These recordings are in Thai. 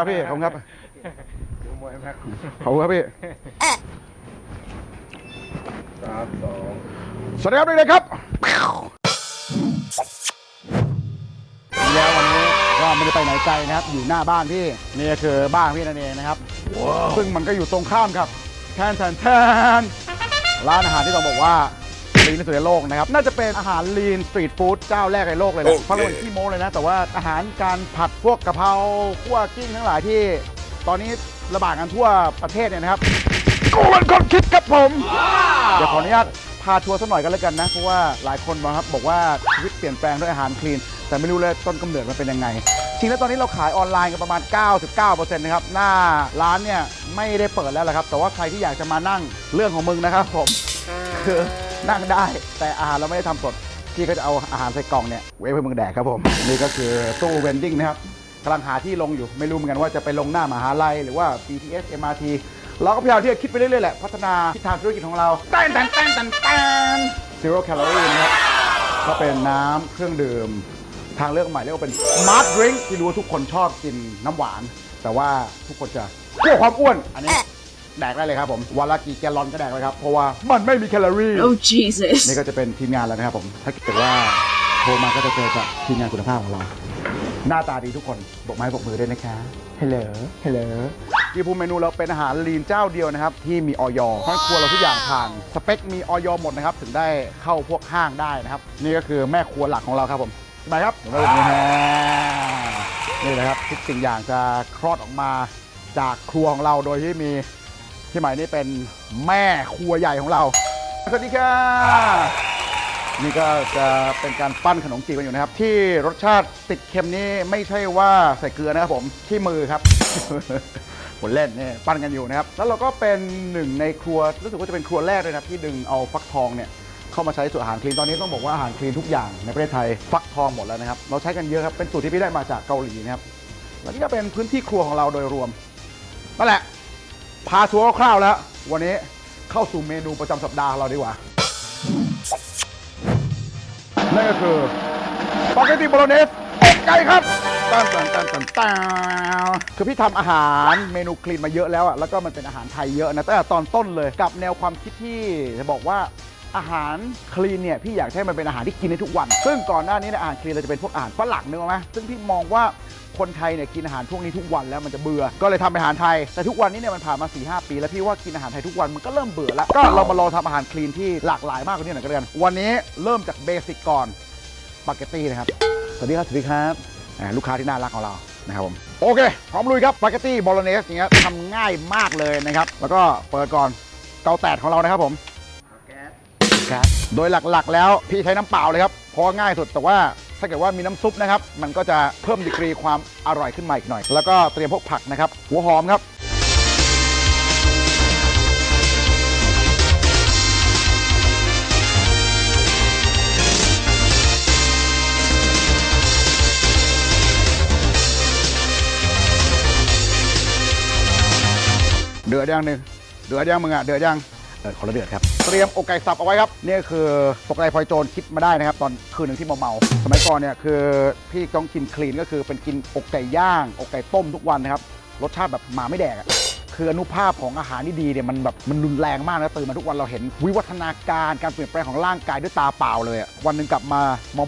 ครับพี่ขอบคุณครับดูมวยแม็กขอบคุณครับพี่สามสองสวัสดีครับเด็กๆครับ แล้ววันนี้ก็ไม่ได้ไปไหนไกลนะครับ อยู่หน้าบ้านพี่นี่ก็คือบ้านพี่นั่นเองนะครับ ซึ่งมันก็อยู่ตรงข้ามกับแทนแทนแทนร้านอาหารที่ต้องบอกว่า ลีนที่สุดในโลกนะครับ น่าจะเป็นอาหารลีนสตรีทฟู้ดเจ้าแรกในโลกเลยนะเพราะเราเป็นขี้โม้เลยนะ แต่ว่าอาหารการผัดพวกกะเพราคั่วกิ้งทั้งหลายที่ ตอนนี้ระบาดกันทั่วประเทศเนี่ยนะครับกูเป็นคนคิดครับผมเดี๋ยวขออนุญาตพาทัวร์สักหน่อยกันแล้วกันนะ เพราะว่าหลายคนบอกครับบอกว่าชีวิตเปลี่ยนแปลงด้วยอาหารคลีน แต่ไม่รู้เลยต้นกำเนิดมันเป็นยังไงจริงแล้วตอนนี้เราขายออนไลน์กันประมาณ 99%นะครับ หน้าร้านเนี่ยไม่ได้เปิดแล้วแหละครับ แต่ว่าใครที่อยากจะมานั่งเรื่องของมึงนะครับผมคือ นั่งได้ แต่อาหารเราไม่ได้ทำสดพี่ก็จะเอาอาหารใส่กล่องเนี่ยไว้ให้มึงแดกครับผม นี่ก็คือตู้เวนดิ้งนะครับกำลังหาที่ลงอยู่ไม่รู้เหมือนกันว่าจะไปลงหน้ามหาลัยหรือว่า BTS MRT เราก็พยายามที่จะคิดไปเรื่อยๆแหละพัฒนาทิศทางธุรกิจของเราแตนแตนแตนแตนแตน zero calorie นะครับก็เป็นน้ำเครื่องดื่ม ทางเลือกใหม่เรียกว่าเป็น smart drink ที่รู้ว่าทุกคนชอบกินน้ำหวาน แต่ว่าทุกคนจะเกลัวความอ้วนอันนี้ แดกได้เลยครับผมวันละกี่แกลลอนก็แดกเลยครับเพราะว่ามันไม่มีแคลอรี่ Oh Jesus. นี่ก็จะเป็นทีมงานแล้วนะครับผม ถ้าเกิดว่าโทรมาก็จะเจอกับทีมงานคุณภาพของเรา หน้าตาดีทุกคนบอกไม้บอกมือด้วยนะคะฮัลโหลฮัลโหลที่ภูมิเมนูเราเป็นอาหารลีนเจ้าเดียวนะครับ ที่มีออยเพราะครัวเราทุกอย่างผ่าน สเปคมีออยหมดนะครับ ถึงได้เข้าพวกห้างได้นะครับ นี่ก็คือแม่ครัวหลักของเราครับผมสบายครับผมแบบนี้ฮะนี่นะครับทุกสิ่งอย่างจะคลอดออกมาจากครัวของเราโดยที่มี พี่ใหม่นี่เป็นแม่ครัวใหญ่ของเรา สวัสดีค่ะ นี่ก็จะเป็นการปั้นขนมจีบกันอยู่นะครับ ที่รสชาติติดเค็มนี่ไม่ใช่ว่าใส่เกลือนะครับผมที่มือครับผลเล่นเนี่ยปั้นกันอยู่นะครับ แล้วเราก็เป็นหนึ่งในครัวรู้สึกว่าจะเป็นครัวแรกเลยนะที่ดึงเอาฟักทองเนี่ยเข้ามาใช้สูตรอาหารคลีนตอนนี้ต้องบอกว่าอาหารคลีนทุกอย่างในประเทศไทยฟักทองหมดแล้วนะครับ เราใช้กันเยอะครับเป็นสูตรที่พี่ได้มาจากเกาหลีนะครับแล้วนี่ก็เป็นพื้นที่ครัวของเราโดยรวมนั่นแหละ พาทัวร์คร่าวๆแล้ว วันนี้เข้าสู่เมนูประจำสัปดาห์ของเราดีกว่า นั่นก็คือสปาเกตตีโบโลเนสอกไก่ครับตันตันตันตันตันคือพี่ทำอาหารเมนูคลีนมาเยอะแล้วอะแล้วก็มันเป็นอาหารไทยเยอะนะตั้งแต่ตอนต้นเลยกับแนวความคิดที่จะบอกว่าอาหารคลีนเนี่ยพี่อยากให้มันเป็นอาหารที่กินได้ทุกวัน ซึ่งก่อนหน้านี้เนี่ยอาหารคลีนเราจะเป็นพวกอาหารฝรั่งนึกออกไหมซึ่งพี่มองว่า คนไทยเนี่ยกินอาหารพวกนี้ทุกวันแล้วมันจะเบื่อ ก็เลยทำเป็นอาหารไทย แต่ทุกวันนี้เนี่ยมันผ่านมา4ีหปี แล้วพี่ว่ากินอาหารไทยทุกวันมันก็เริ่มเบื่อแล้ว ก็เรามาลองทำอาหารคลีนที่หลากหลายมากกว่านี้หน่อยก็แล้วกัน วันนี้เริ่มจากเบสิกก่อนสปาเกตตี้นะครับ สวัสดีครับ สวัสดีครับอ่าลูกค้าที่น่ารักของเรา นะครับผม โอเค พร้อมลุยครับสปาเกตตี้บอลเนสอย่างเงี้ยทำง่ายมากเลยนะครับ แล้วก็เปิดก่อนเตาแตดของเรานะครับผมแก๊สครับโดยหลักๆ แล้วพี่ใช้น้ำเปล่าเลยครับเพราะว่าง่ายสุดแต่ว่า ถ้าเกิดว่ามีน้ำซุปนะครับ มันก็จะเพิ่มดีกรีความอร่อยขึ้นมาอีกหน่อย แล้วก็เตรียมพวกผักนะครับ หัวหอมครับเดือดยังหนึ่งเดือดยังมึงอะเดือดยัง คนละเดือดครับ เตรียมอกไก่สับเอาไว้ครับนี่คือตกไก่พลอยโจรคิดมาได้นะครับ ตอนคืนหนึ่งที่เมาๆสมัยก่อนเนี่ยคือพี่ต้องกินคลีนก็คือเป็นกินอกไก่ย่าง อกไก่ต้มทุกวันนะครับรสชาติแบบหมาไม่แดกอะ คืออนุภาพของอาหารที่ดีเนี่ยมันแบบมันรุนแรงมากนะตื่นมาทุกวันเราเห็นวิวัฒนาการการเปลี่ยนแปลงของร่างกายด้วยตาเปล่าเลยอะวันหนึ่งกลับมา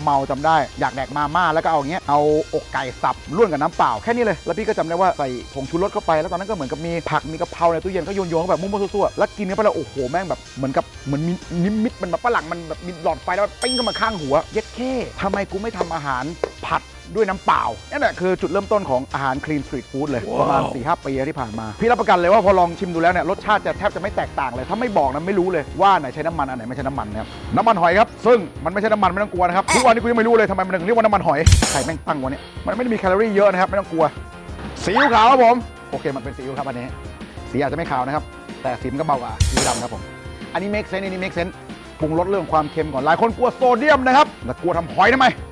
เมาๆจำได้ อยากแดกมาม่าแล้วก็เอาอย่างเงี้ยเอาอกไก่สับร่วนกับน้ำเปล่าแค่นี้เลย แล้วพี่ก็จำได้ว่าใส่ผงชูรสเข้าไป แล้วตอนนั้นก็เหมือนกับมีผักมีกะเพราในตู้เย็นก็โยนๆเข้าแบบมั่วๆซั่วๆแล้วกินเข้าไปแล้วโอ้โหแม่งแบบเหมือนกับเหมือนมีนิมิตมันแบบฝรั่งมันแบบมีหลอดไฟแล้วมันปิ้งเข้ามาข้างหัวเย็ดแค่ทำไมกูไม่ทำอาหารผัด ด้วยน้ำเปล่านั่นแหละคือจุดเริ่มต้นของอาหารคลีนสตรีทฟู้ดเลยประมาณ4 5ปีที่ผ่านมา พี่รับประกันเลยว่าพอลองชิมดูแล้วเนี่ยรสชาติจะแทบจะไม่แตกต่างเลย ถ้าไม่บอกนะไม่รู้เลยว่าไหนใช้น้ำมันอันไหนไม่ใช่น้ำมันนะครับน้ำมันหอยครับซึ่งมันไม่ใช่น้ำมันไม่ต้องกลัวนะครับทุกวันนี้กูยังไม่รู้เลยทำไมมันถึงเรียกว่าน้ำมันหอยใครแม่งตั้งวะเนี่ยมันไม่ได้มีแคลอรี่เยอะนะครับไม่ต้องกลัวซีอิ๊วขาวครับผมโอเคมันเป็นซีอิ๊วครับอันนี้สีอาจจะไม่ขาวนะครับแต่สีมันก็เบากว่าซีอิ๊วดำครับผมอันนี้ make sense อันนี้ make sense ปรุงรสเรื่องความเค็มก่อนหลายคนกลัวโซเดียมนะครับแต่กลัวทำหอยทำไมจัดก้าว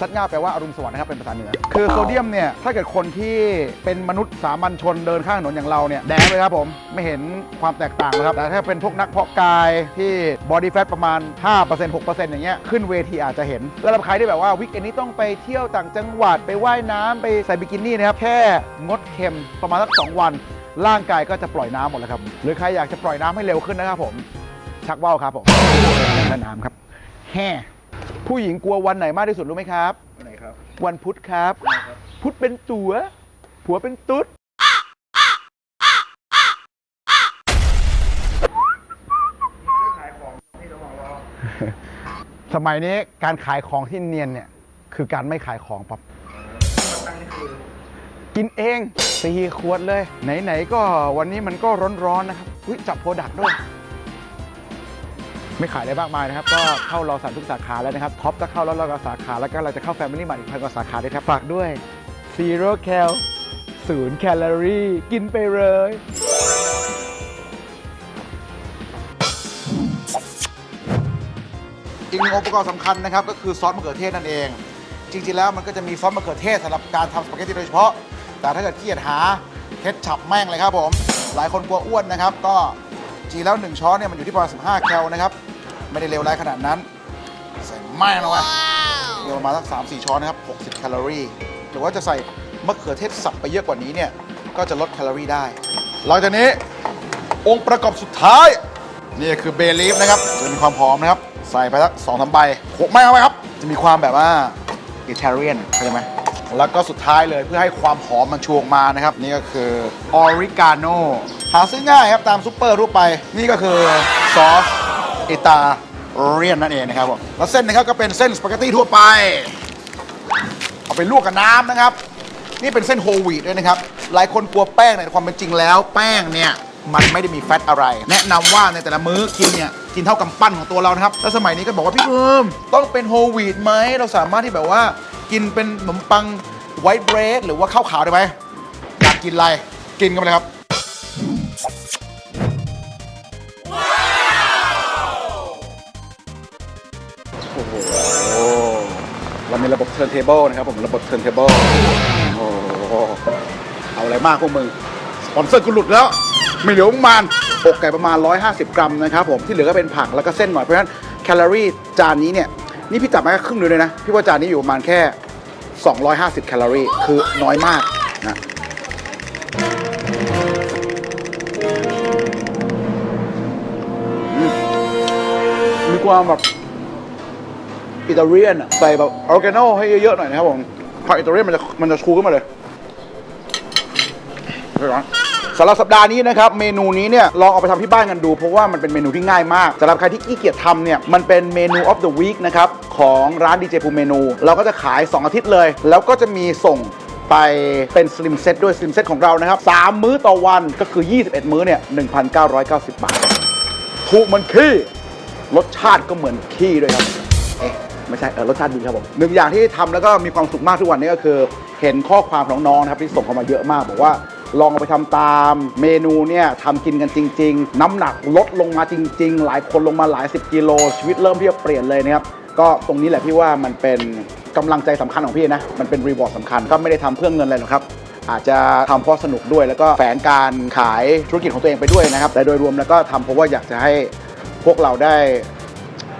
ซัดง่าแปลว่าอรุณสวัสดิ์นะครับเป็นภาษาเหนือ คือโซเดียมเนี่ยถ้าเกิดคนที่เป็นมนุษย์สามัญชนเดินข้างถนนอย่างเราเนี่ยแดงเลยครับผมไม่เห็นความแตกต่างเลยครับแต่ถ้าเป็นพวกนักเพาะกายที่บอดี้แฟทประมาณ 5% 6%อย่างเงี้ยขึ้นเวทีอาจจะเห็นแล้วรับใครที่แบบว่าวิกเอนนี้ต้องไปเที่ยวต่างจังหวัดไปว่ายน้ำไปใส่บิกินี่นะครับแค่งดเค็มประมาณสักสองวัน ร่างกายก็จะปล่อยน้ำหมดแล้วครับหรือใครอยากจะปล่อยน้ำให้เร็วขึ้นนะครับผมชักว่าวครับผมแม่น้ำครับแห่ ผู้หญิงกลัววันไหนมากที่สุดรู้ไหมครับวันไหนครับ วันพุธครับ พุธเป็นตัว ผัวเป็นตุ๊ด ขายของที่ระหว่างรอสมัยนี้การขายของที่เนียนเนี่ย คือการไม่ขายของปั๊บ ตั้งนี่คือกินเองสี่ขวดเลย ไหน ๆ ก็วันนี้มันก็ร้อน ๆ นะครับ อุ๊ยจับโปรดักต์ด้วย ไม่ขายได้มากมายนะครับ ก็เข้ารอสันทุกสาขาแล้วนะครับ ท็อปก็เข้าแล้วราก็สาขา แล้วก็เราจะเข้าแฟมิลี่มาอีกพันกว่าสาขาด้วยครับฝากด้วย zero cal ศูนย์แคลอรี่ กินไปเลยอีกหนึ่งองค์ประกอบสำคัญนะครับ ก็คือซอสมะเขือเทศนั่นเอง จริงๆแล้วมันก็จะมีซอสมะเขือเทศสำหรับการทำสปาเกตตี้โดยเฉพาะ แต่ถ้าเกิดขี้เกียจหาเคล็ดฉับแม่งเลยครับผม หลายคนกลัวอ้วนนะครับ ก็ จริงแล้ว 1 ช้อนเนี่ยมันอยู่ที่ประมาณ15 แคลนะครับ ไม่ได้เลวร้ายขนาดนั้น ใส่แม่งลงไปเดี๋ยวประมาณสัก3-4 ช้อนนะครับ 60 แคลอรี่ หรือว่าจะใส่มะเขือเทศสับไปเยอะกว่านี้เนี่ย ก็จะลดแคลอรี่ได้ หลังจากนี้องค์ประกอบสุดท้าย นี่คือเบลีฟนะครับ จะมีความหอมนะครับ ใส่ไปสักสองสามใบโขกไม่เข้าไปครับ จะมีความแบบว่าอิตาเลียนเข้าใจไหม แล้วก็สุดท้ายเลยเพื่อให้ความหอมมันชูออกมานะครับ นี่ก็คือออริกาโนหาซื้อง่ายครับตามซุปเปอร์ทั่วไป นี่ก็คือซอสอิตาเลียนนั่นเองนะครับผมแล้วเส้นนะครับก็เป็นเส้นสปาเกตตี้ทั่วไป เอาไปลวกกับน้ำนะครับ นี่เป็นเส้นโฮลวีตด้วยนะครับ หลายคนกลัวแป้งในความเป็นจริงแล้ว แป้งเนี่ยมันไม่ได้มีแฟตอะไร แนะนำว่าในแต่ละมื้อกินเนี่ยกินเท่ากำปั้นของตัวเรานะครับ แล้วสมัยนี้ก็บอกว่าพี่เพิ่มต้องเป็นโฮลวีตไหมเราสามารถที่แบบว่า กินเป็นขนมปังไวท์เบรดหรือว่าข้าวขาวได้ไหมอยากกินอะไรกินกันไปเลยครับ โอ้โหเรามีระบบ turntable นะครับผมระบบ turntable โอ้โหเอาอะไรมากพวกมึงสปอนเซอร์กูหลุดแล้ว ไม่เหลือประมาณอกไก่ประมาณ 150 กรัมนะครับผมที่เหลือก็เป็นผักแล้วก็เส้นหน่อยเพราะฉะนั้นแคลอรี่จานนี้เนี่ย นี่พี่จับมาแค่ครึ่งเดียวเลยนะ พี่ว่าจานนี้อยู่ประมาณแค่ 250 แคลอรี่ คือน้อยมากนะมีความแบบอิตาเลียนอะใส่แบบออร์แกโนให้เยอะๆหน่อยนะครับผมผักอิตาเลียนมันจะมันจะชูขึ้นมาเลยเดี๋ยวก่อน สำหรับสัปดาห์นี้นะครับเมนูนี้เนี่ยลองเอาไปทำที่บ้านกันดู เพราะว่ามันเป็นเมนูที่ง่ายมากสำหรับใครที่ขี้เกียจทำเนี่ยมันเป็นเมนู of the week นะครับของร้านดีเจภูเมนู เราก็จะขาย 2 อาทิตย์เลย แล้วก็จะมีส่งไปเป็นสลิมเซตด้วยสลิมเซตของเรานะครับ 3 มื้อต่อวันก็คือ 21 มื้อเนี่ย 1,990 บาท ถูกเหมันขี้ รสชาติก็เหมือนขี้ด้วยครับ เอ๊ะ ไม่ใช่เออรสชาติดีครับผมหนึ่งอย่างที่ทำแล้วก็มีความสุขมากทุกวันนี้ก็คือ เห็นข้อความของน้องๆนะครับที่ส่งเข้ามาเยอะมาก บอกว่า ลองเอาไปทำตามเมนูเนี่ยทำกินกันจริง ๆ น้ำหนักลดลงมาจริง ๆ หลายคนลงมาหลายสิบกิโล ชีวิตเริ่มที่จะเปลี่ยนเลยนะครับ ก็ตรงนี้แหละพี่ว่ามันเป็นกำลังใจสำคัญของพี่นะ มันเป็นรีวอร์ดสำคัญก็ไม่ได้ทำเพื่อเงินอะไรหรอกครับอาจจะทำเพราะสนุกด้วย แล้วก็แฝงการขายธุรกิจของตัวเองไปด้วยนะครับ แต่โดยรวมแล้วก็ทำเพราะว่าอยากจะให้พวกเราได้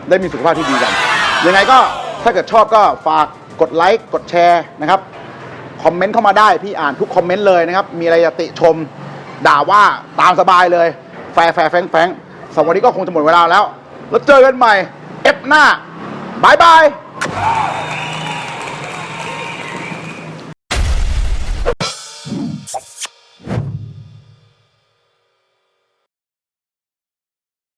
ได้มีสุขภาพที่ดีกัน ยังไงก็ถ้าเกิดชอบก็ฝากกดไลค์กดแชร์นะครับ คอมเมนต์เข้ามาได้พี่อ่านทุกคอมเมนต์เลยนะครับ มีอะไรจะติชม ด่าว่าตามสบายเลย แฟร์แฟร์แฟงแฟงสำหรับวันนี้ก็คงจะหมดเวลาแล้ว แล้วเจอกันใหม่เอฟหน้าบายบาย